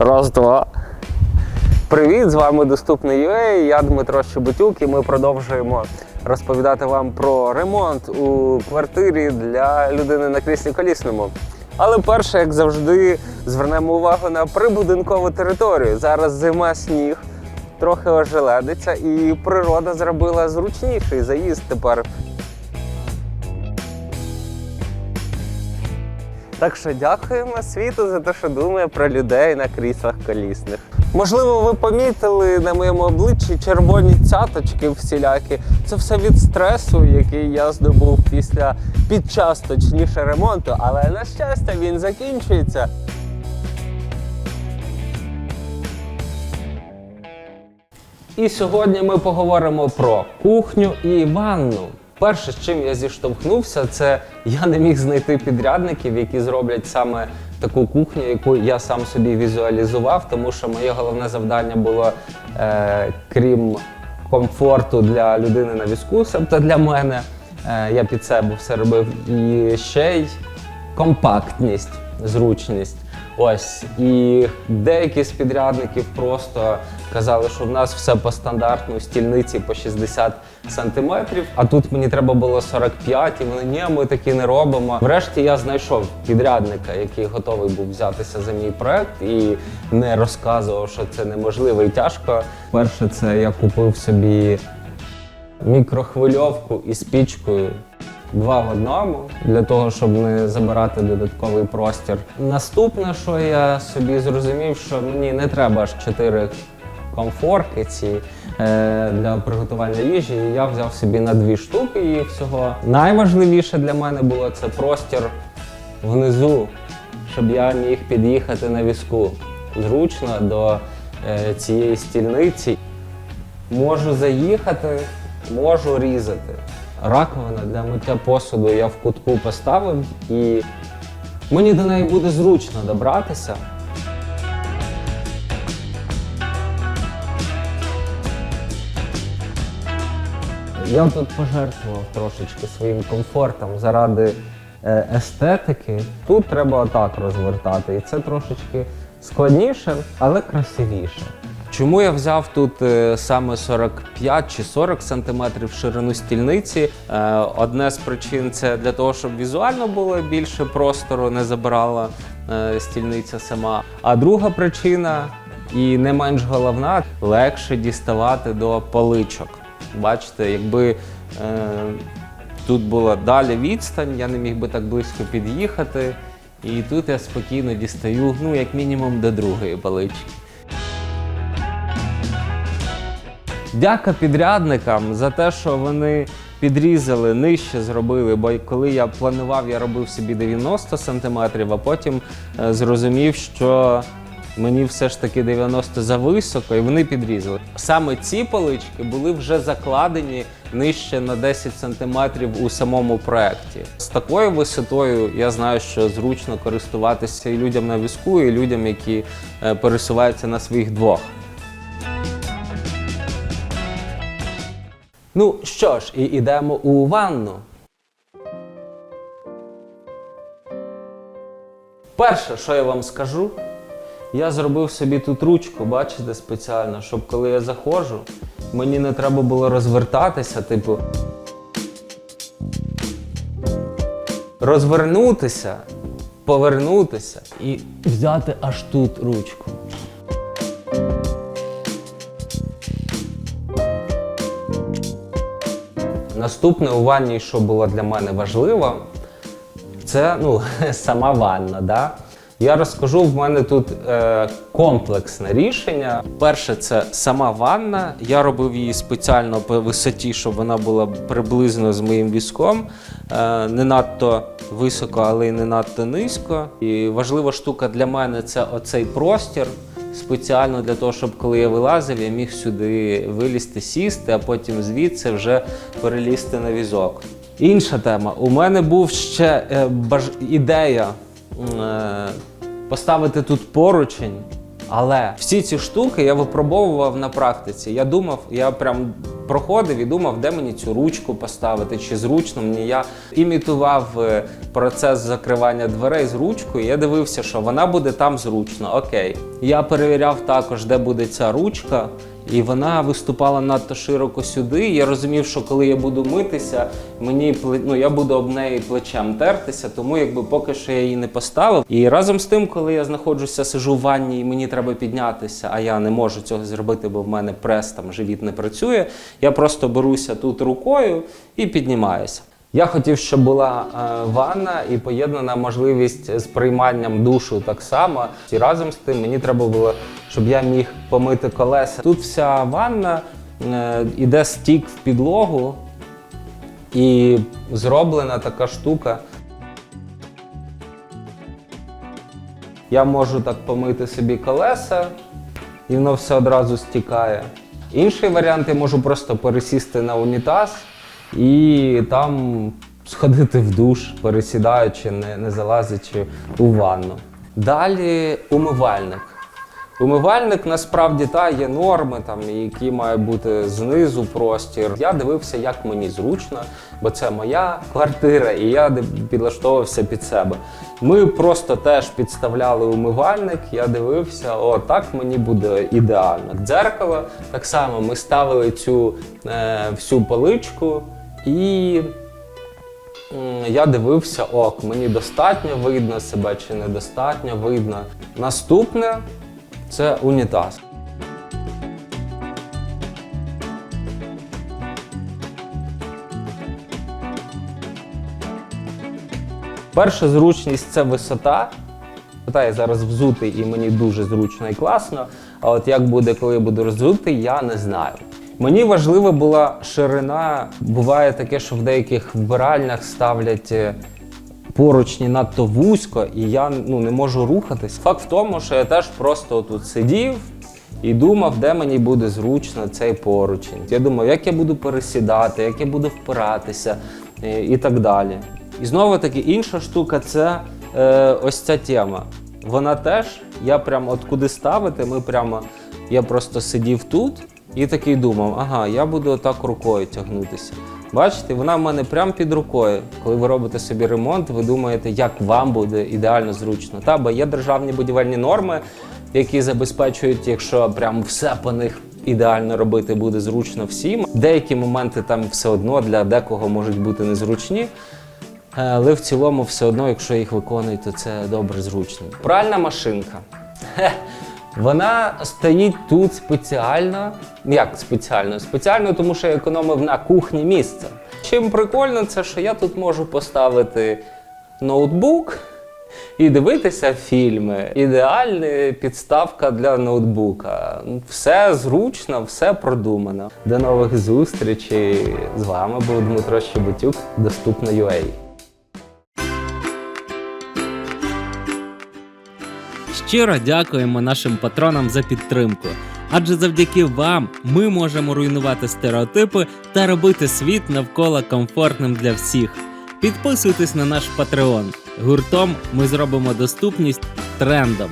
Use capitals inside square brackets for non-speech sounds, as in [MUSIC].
Раз, два. Привіт, з вами Доступний UA, я Дмитро Щебетюк і ми продовжуємо розповідати вам про ремонт у квартирі для людини на кріслі колісному. Але перше, як завжди, звернемо увагу на прибудинкову територію. Зараз зима, сніг, трохи ожеледиться, і природа зробила зручніший заїзд тепер Так що дякуємо світу за те, що думає про людей на кріслах колісних. Можливо, ви помітили на моєму обличчі червоні цяточки всілякі. Це все від стресу, який я здобув після під час точніше ремонту, але на щастя він закінчується. І сьогодні ми поговоримо про кухню і ванну. Перше, з чим я зіштовхнувся, це я не міг знайти підрядників, які зроблять саме таку кухню, яку я сам собі візуалізував, тому що моє головне завдання було, е, крім комфорту для людини на візку, тобто для мене, е, я під себе все робив, і ще й компактність, зручність. Ось і деякі з підрядників просто казали, що в нас все по стандартну стільниці по 60 сантиметрів, а тут мені треба було 45, і вони ні, ми такі не робимо. Врешті я знайшов підрядника, який готовий був взятися за мій проект і не розказував, що це неможливо і тяжко. Перше, це я купив собі мікрохвильовку із пічкою. Два в одному для того, щоб не забирати додатковий простір. Наступне, що я собі зрозумів, що мені не треба аж чотири комфорки ці е, для приготування їжі. І я взяв собі на дві штуки її всього. Найважливіше для мене було це простір внизу, щоб я міг під'їхати на візку зручно до е, цієї стільниці. Можу заїхати, можу різати. Раковина для миття посуду я в кутку поставив і мені до неї буде зручно добратися. Я тут пожертвував трошечки своїм комфортом заради е, естетики. Тут треба отак розвертати, і це трошечки складніше, але красивіше. Чому я взяв тут е, саме 45 чи 40 сантиметрів ширину стільниці? Е, одне з причин це для того, щоб візуально було більше простору, не забирала е, стільниця сама. А друга причина, і не менш головна, легше діставати до поличок. Бачите, якби тут була далі відстань, я не міг би так близько під'їхати. І тут я спокійно дістаю, ну, як мінімум, до другої полички. Дяка підрядникам за те, що вони підрізали, нижче зробили. Бо коли я планував, я робив собі 90 сантиметрів, а потім е, зрозумів, що мені все ж таки 90 зависоко, і вони підрізали. Саме ці полички були вже закладені нижче на 10 сантиметрів у самому проєкті. З такою висотою я знаю, що зручно користуватися і людям на візку, і людям, які е, пересуваються на своїх двох. Ну що ж, і йдемо у ванну. Перше, що я вам скажу, я зробив собі тут ручку, бачите, спеціально, щоб коли я заходжу, мені не треба було розвертатися, типу. Розвернутися, повернутися і взяти аж тут ручку. Наступне у ванні, що було для мене важливо, це ну, [LAUGHS] сама ванна. Да? Я розкажу, в мене тут е, комплексне рішення. Перше, це сама ванна. Я робив її спеціально по висоті, щоб вона була приблизно з моїм візком. Е, не надто високо, але й не надто низько. І важлива штука для мене це оцей простір. Спеціально для того, щоб коли я вилазив, я міг сюди вилізти, сісти, а потім звідси вже перелізти на візок. Інша тема. У мене був ще е, баж... ідея е, поставити тут поручень, але всі ці штуки я випробовував на практиці. Я думав, я прям проходив і думав, де мені цю ручку поставити, чи зручно мені. Я імітував е, процес закривання дверей з ручкою. Я дивився, що вона буде там зручно. Окей. Я перевіряв також, де буде ця ручка. І вона виступала надто широко сюди. Я розумів, що коли я буду митися, мені ну, я буду об неї плечем тертися, тому якби поки що я її не поставив. І разом з тим, коли я знаходжуся, сижу в ванні і мені треба піднятися, а я не можу цього зробити, бо в мене прес там живіт не працює. Я просто беруся тут рукою і піднімаюся. Я хотів, щоб була е, ванна і поєднана можливість з прийманням душу так само. І разом з тим мені треба було, щоб я міг помити колеса. Тут вся ванна е, іде стік в підлогу, і зроблена така штука. Я можу так помити собі колеса, і воно все одразу стікає. Інший варіант я можу просто пересісти на унітаз і там сходити в душ, пересідаючи, не, не залазячи у ванну. Далі умивальник. Умивальник насправді та є норми, там які мають бути знизу простір. Я дивився, як мені зручно, бо це моя квартира, і я підлаштовувався під себе. Ми просто теж підставляли умивальник. Я дивився, о, так мені буде ідеально. Дзеркало так само ми ставили цю е, всю поличку і. Я дивився, ок, мені достатньо видно себе чи недостатньо видно. Наступне це унітаз. Перша зручність це висота. Та я зараз взутий і мені дуже зручно і класно. А от як буде, коли я буду роззутий, я не знаю. Мені важлива була ширина. Буває таке, що в деяких вбиральнях ставлять е, поручні надто вузько, і я ну, не можу рухатись. Факт в тому, що я теж просто тут сидів і думав, де мені буде зручно цей поручень. Я думав, як я буду пересідати, як я буду впиратися е, і так далі. І знову таки інша штука це е, ось ця тема. Вона теж, я прям от куди ставити, ми прямо, я просто сидів тут і такий думав, ага, я буду отак рукою тягнутися. Бачите, вона в мене прямо під рукою. Коли ви робите собі ремонт, ви думаєте, як вам буде ідеально зручно. Та, бо є державні будівельні норми, які забезпечують, якщо прям все по них ідеально робити буде зручно всім. Деякі моменти там все одно для декого можуть бути незручні. Е, Але в цілому, все одно, якщо їх виконують, то це добре зручно. Пральна машинка. Вона стоїть тут спеціально. Як спеціально? Спеціально, тому що я економив на кухні місце. Чим прикольно, це що я тут можу поставити ноутбук і дивитися фільми. Ідеальна підставка для ноутбука. Все зручно, все продумано. До нових зустрічей. З вами був Дмитро Щебетюк, доступно UA. Щиро дякуємо нашим патронам за підтримку. Адже завдяки вам ми можемо руйнувати стереотипи та робити світ навколо комфортним для всіх. Підписуйтесь на наш Patreon. Гуртом ми зробимо доступність трендом.